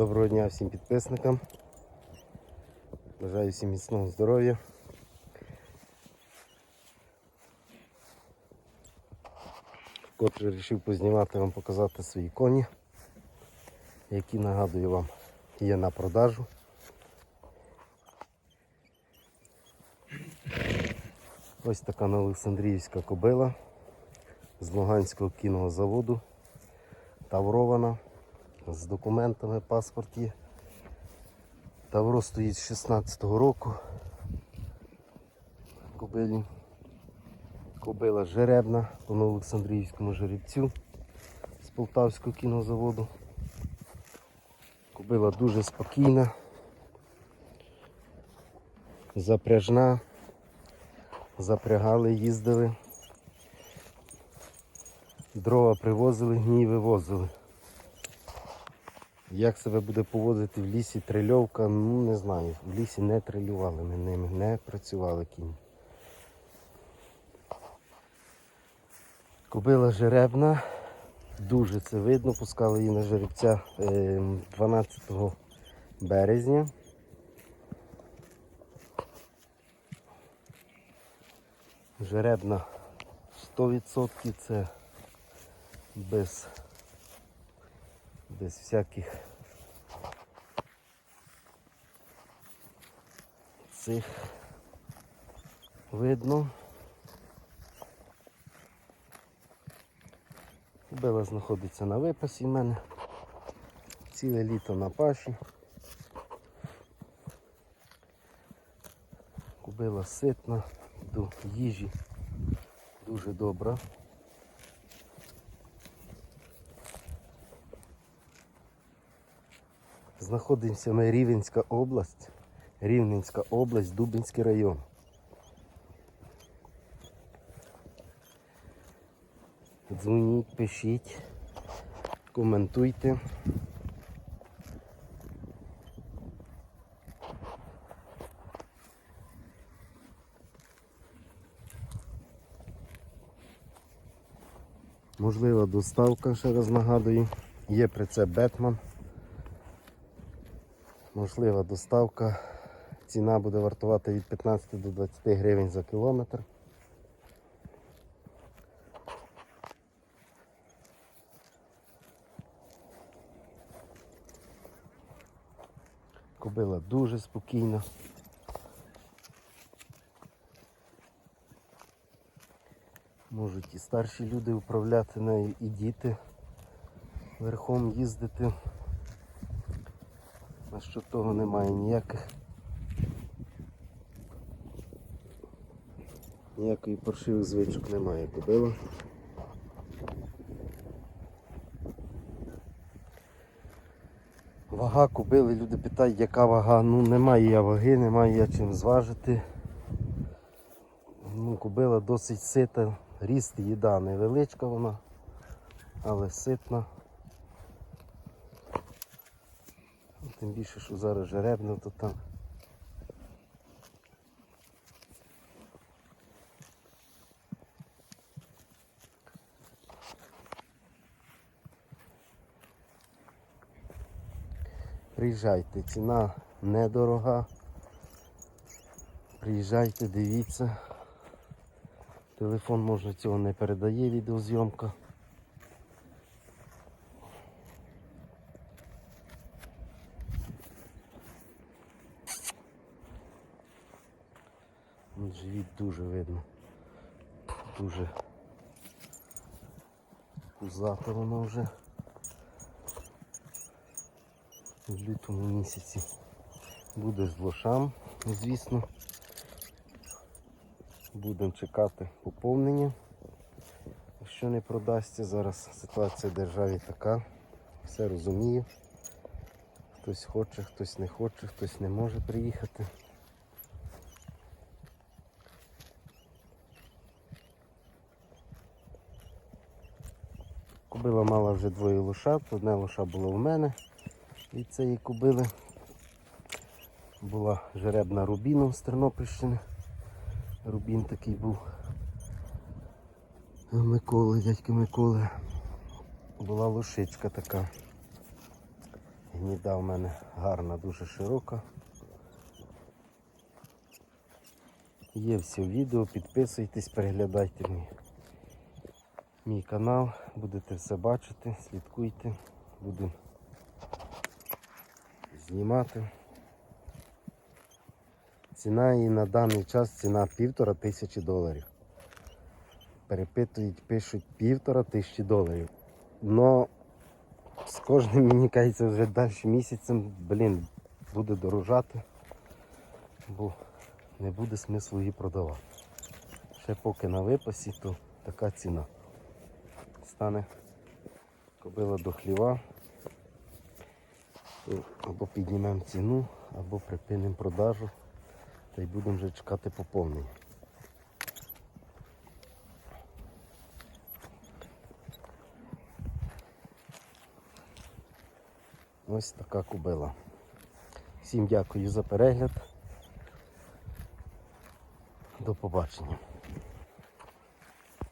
Доброго дня всім підписникам. Бажаю всім міцного здоров'я. Вкотре вирішив познімати вам, показати свої коні, які нагадую вам є на продажу. Ось така Олександріївська кобила з Луганського кінного заводу. Таврована з документами, паспорт є. Тавро стоїть з 16-го року. Кобилі. Кобила жеребна по Новоолександрійському жеребцю з Полтавського кінозаводу. Кобила дуже спокійна, запряжна, запрягали, їздили, дрова привозили, гній вивозили. Як себе буде поводити в лісі трильовка, ну не знаю. В лісі не трилювали ми ними, не працювали кінь. Кобила жеребна, дуже це видно, пускали її на жеребця е, 12 березня. Жеребна 100% це без без всяких цих видно. Кобила знаходиться на випасі в мене. Ціле літо на паші. Кобила ситна, до їжі дуже добра. Знаходимося ми Рівненська область, Рівненська область, Дубинський район. Дзвоніть, пишіть, коментуйте. Можлива доставка, ще раз нагадую. Є прицеп Бетман. Можлива доставка. Ціна буде вартувати від 15 до 20 гривень за кілометр. Кобила дуже спокійна. Можуть і старші люди управляти нею, і діти верхом їздити. На що того немає ніяких. Ніякої паршивих звичок немає кобила. Вага кобили, люди питають, яка вага. Ну немає я ваги, немає я чим зважити. Ну, Кобила досить сита, ріст їда невеличка вона, але ситна. Тим більше, що зараз жеребно, то там. Приїжджайте, ціна недорога. Приїжджайте, дивіться. Телефон може цього не передає відеозйомка. Живіт дуже видно. Дуже пузато воно вже в лютому місяці. Буде з лошам, звісно. Будемо чекати поповнення. Якщо не продасться, зараз ситуація в державі така. Все розумію. Хтось хоче, хтось не хоче, хтось не може приїхати. Кобила мала вже двоє лошад, одне лоша було в мене від цієї кобили. Була жеребна рубіном з Тернопільщини. Рубін такий був Миколи, дядька Миколи. Була лошичка така. Гніда в мене гарна, дуже широка. Є все відео, підписуйтесь, переглядайте мій, мій канал, будете все бачити, слідкуйте, буду знімати. Ціна її на даний час ціна півтора тисячі доларів. Перепитують, пишуть півтора тисячі доларів. Но з кожним мені кажеться вже далі місяцем, блін, буде дорожати, бо не буде смислу її продавати. Ще поки на випасі, то така ціна. Стане кобила до хліва, то або піднімемо ціну, або припинимо продажу, та й будемо вже чекати поповнення. Ось така кобила. Всім дякую за перегляд. До побачення.